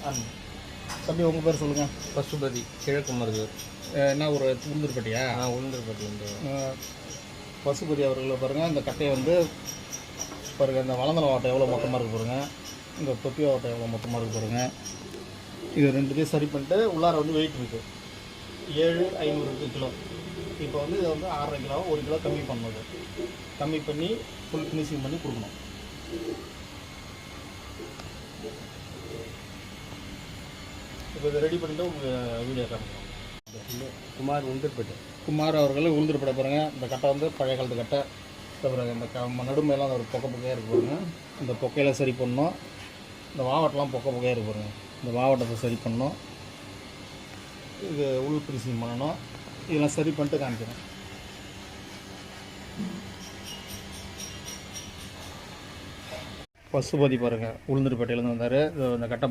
ஆமாம் தம்பி உங்கள் பேர் சொல்லுங்கள் பசுபதி கிழக்கு மருதூர் என்ன ஒரு உளுந்தூர்பட்டியா? ஆ உளுந்தூர்பட்டி அஹ், பசுபதி அவர்களை பாருங்கள் இந்த கட்டையை வந்து பாருங்கள் இந்த வளர்ந்தன ஓட்டை எவ்வளோ மொத்தமாக இருக்கு பாருங்க. இந்த தொப்பி ஓட்டை எவ்வளோ மொத்தமாக இருக்கு பாருங்க. இது ரெண்டுத்தையும் சரி பண்ணிட்டு உள்ளார வந்து வெயிட் இருக்குது ஏழு ஐநூறு கிலோ. இப்போ வந்து இதை வந்து ஆறரை கிலோ ஒரு கிலோ கம்மி பண்ணது கம்மி பண்ணி ஃபுல் ஃபினிஷிங் பண்ணி கொடுக்கணும். இப்போ இதை ரெடி பண்ணிட்டு உங்கள் வீடியோ காமிக்கலாம் குமார் உளுந்தூர்பட்டி. குமார் அவர்கள் உளுந்துருப்பட பாருங்க. இந்த கட்டை வந்து பழைய காலத்து கட்டை. இந்த பாருங்க இந்த க நடுமையெல்லாம் ஒரு பொக்க பொக்கையாக இருக்கு பாருங்க. இந்த பொக்கையில் சரி பண்ணணும். இந்த வாவட்டெலாம் பொக்க பொக்கையாக இருக்கு பாருங்க. இந்த வாவட்டத்தை சரி பண்ணணும். இது உள் ஃபினிஷிங் பண்ணணும். இதெல்லாம் சரி பண்ணிட்டு காமிக்கிறேன். பசுபதி பாருங்கள் உளுந்தூர்பேட்டையிலேருந்து வந்தார். இந்த கட்டை